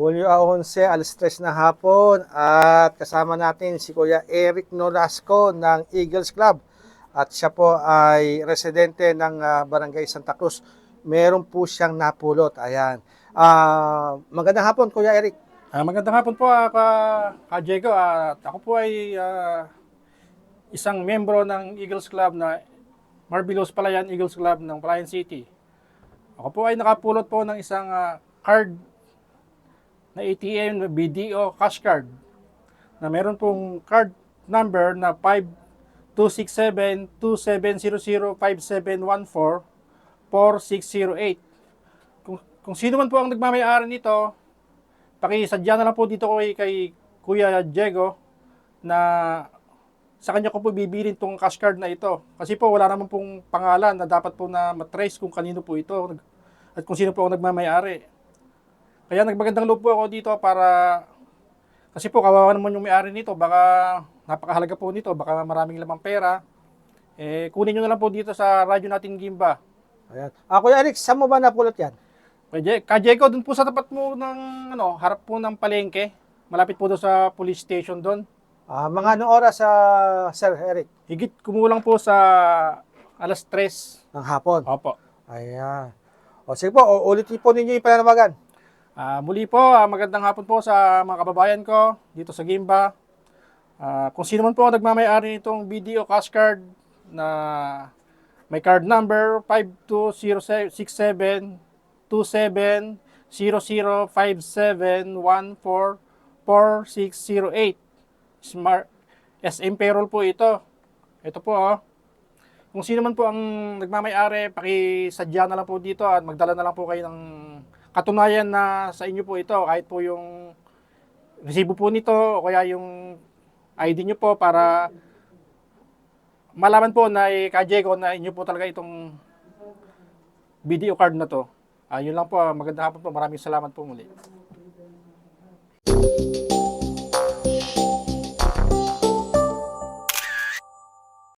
Julio Aonce, alas 3 na hapon at kasama natin si Kuya Eric Nolasco ng Eagles Club at siya po ay residente ng ah, Barangay Santa Cruz. Meron po siyang napulot. Ayan. Ah, magandang hapon Kuya Eric. Ah, magandang hapon po, ah, ka, ka Diego. At ako po ay ah, isang membro ng Eagles Club na Marbilos Palayan Eagles Club ng Palayan City. Ako po ay nakapulot po ng isang ah, card na ATM, na BDO cash card na meron pong card number na 5267-2700-5714-4608. Kung, kung sino man po ang nagmamayari nito, pakisadya na lang po dito kay, kay Kuya Diego na sa kanya ko po bibilin tong cash card na ito. Kasi po wala naman pong pangalan na dapat po na matrace kung kanino po ito at kung sino po ang nagmamayari. Kaya nagmagandang loob po ako dito para kasi po kawawa naman yung may-ari nito, baka napakahalaga po nito, baka maraming lamang pera. Eh, kunin nyo na lang po dito sa radyo natin Gimba. Ayan. Ah, Kuya Eric, saan mo ba napulot yan? Pwede, Kajeko, dun po sa tapat mo ng, ano, harap po ng palengke. Malapit po doon sa police station doon. Ah, mga anong oras sa Sir Eric? Higit kumulang po sa alas 3. Ng hapon. Opo. Ayan. O sige po, ulitin po ninyo yung pananawagan. Ah, muli po, ah, magandang hapon po sa mga kababayan ko dito sa Gimba. Ah, kung sino man po ang nagmamayari nitong BDO cash card na may card number 5267 270057144608. Smart SM payroll po ito. Ito po oh. Kung sino man po ang nagmamayari, pakisadya na lang po dito at magdala na lang po kayo ng katunayan na sa inyo po ito. Kahit po yung resibo po nito o kaya yung ID nyo po para malaman po na eh, Kajeko na inyo po talaga itong video card na to. Ah, yun lang po. Magandang hapon po. Maraming salamat po muli.